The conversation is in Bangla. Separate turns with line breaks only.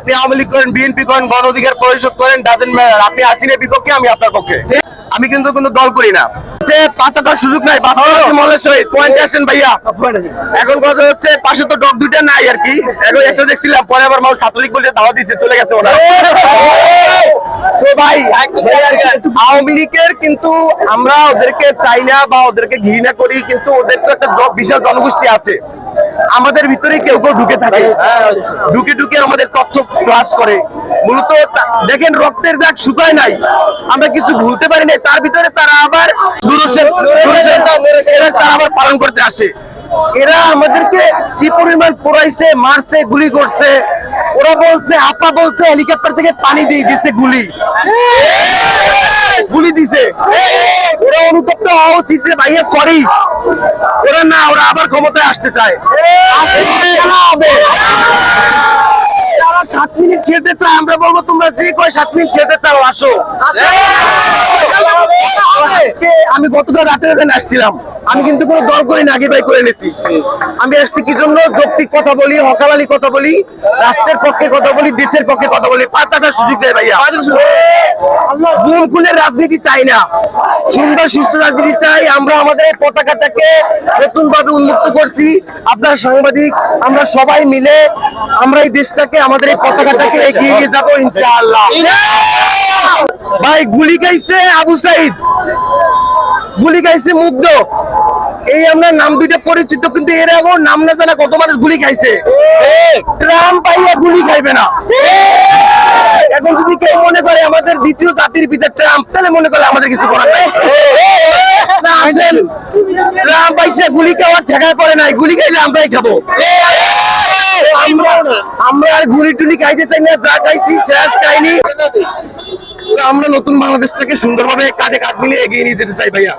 আপনি আওয়ামী লীগ করেন, বিএনপি করেন, গণ অধিকার পরিষদ করেন ডাজেন্ট ম্যাটার আপনি আসিনের বিপক্ষে, আমি আপনার পক্ষে। আমি কিন্তু কোনো দল করি না। যে পাঁচাটার সুযোগ নাই আসেন ভাইয়া। এখন কথা হচ্ছে, পাশে তো দুইটা নাই আর কি। এখন দেখছিলাম, পরে আবার মানুষ ছাত্রলীগ বলে দাওয়া দিচ্ছে চলে গেছে ওরা। আওয়ামী লীগের কিন্তু আমরা ওদেরকে চাই না বা ওদেরকে ঘৃণা করি, কিন্তু ওদের তো একটা বিশাল জনগোষ্ঠী আছে। আমাদের ভিতরে কেউ কেউ ঢুকে থাকে। ঢুকে ঢুকে আমাদের তথ্য ক্লাস করে। মূলত দেখেন রক্তের দাগ শুকায় নাই। আমরা কিছু ভুলতে পারি নাই। তার ভিতরে তারা আবার তারা আবার পালন করতে আসে। এরা আমাদেরকে কি পরিমাণ পোড়াইছে মারছে গুলি করছে? ওরা বলছে আপা বলছে হেলিকপ্টার থেকে পানি দিয়ে দিচ্ছে গুলি। গুলি দিছে। ওরা অনুতপ্ত হওয়া উচিত যে ভাইয়া সরি ওরা না, ওরা আবার ক্ষমতায় আসতে চায়। সাত মিনিট খেতে চায়, আমরা বলব তোমরা যে কয় সাত মিনিট খেতে চাও আসো। আজকে আমি গতকাল রাতে এখানে আসছিলাম। আমি কিন্তু কোনো দল করি না আগে ভাই করে নিয়েছি আমি আসছি কি জন্য? যৌক্তিক কথা বলি হকালালি কথা বলি রাষ্ট্রের পক্ষে কথা বলি দেশের পক্ষে কথা বলি। পাতাটা সুযোগ দেয় ভাইয়া। খুনের রাজনীতি চাই না। সুন্দর সুস্থ রাজনীতি চাই। আমরা আমাদের পতাকাটাকে নতুন ভাবে উন্মুক্ত করছি। আপনার সাংবাদিক আমরা সবাই মিলে আমরা এই দেশটাকে আমাদের এই পতাকাটাকে এগিয়ে নিয়ে যাব ইনশাআল্লাহ। ভাই, গুলি খাইছে আবু সাইদ। গুলি খাইছে মুগ্ধ। এই আমরা নাম দুইটা পরিচিত, কিন্তু এর আগেও নাম না জানা কত মানুষ গুলি খাইছে। ট্রাম পাইয়া গুলি খাইবে না। এখন যদি কেউ মনে করে আমাদের দ্বিতীয় জাতির পিতা ট্রাম্প, তাহলে মনে করে আমাদের কিছু করার নাই। আসেন। ট্রাম্প পাইছে গুলি খাওয়ার ঠেকায় পড়ে নাই। গুলি খাইলে আমরাই খাব। আমরা আর গুলি টুলি খাইতে চাই না। যা খাইছি, শেষ খাইনি। আমরা নতুন বাংলাদেশটাকে সুন্দরভাবে কাজে কাজ মিলিয়ে এগিয়ে নিয়ে যেতে চাই ভাইয়া।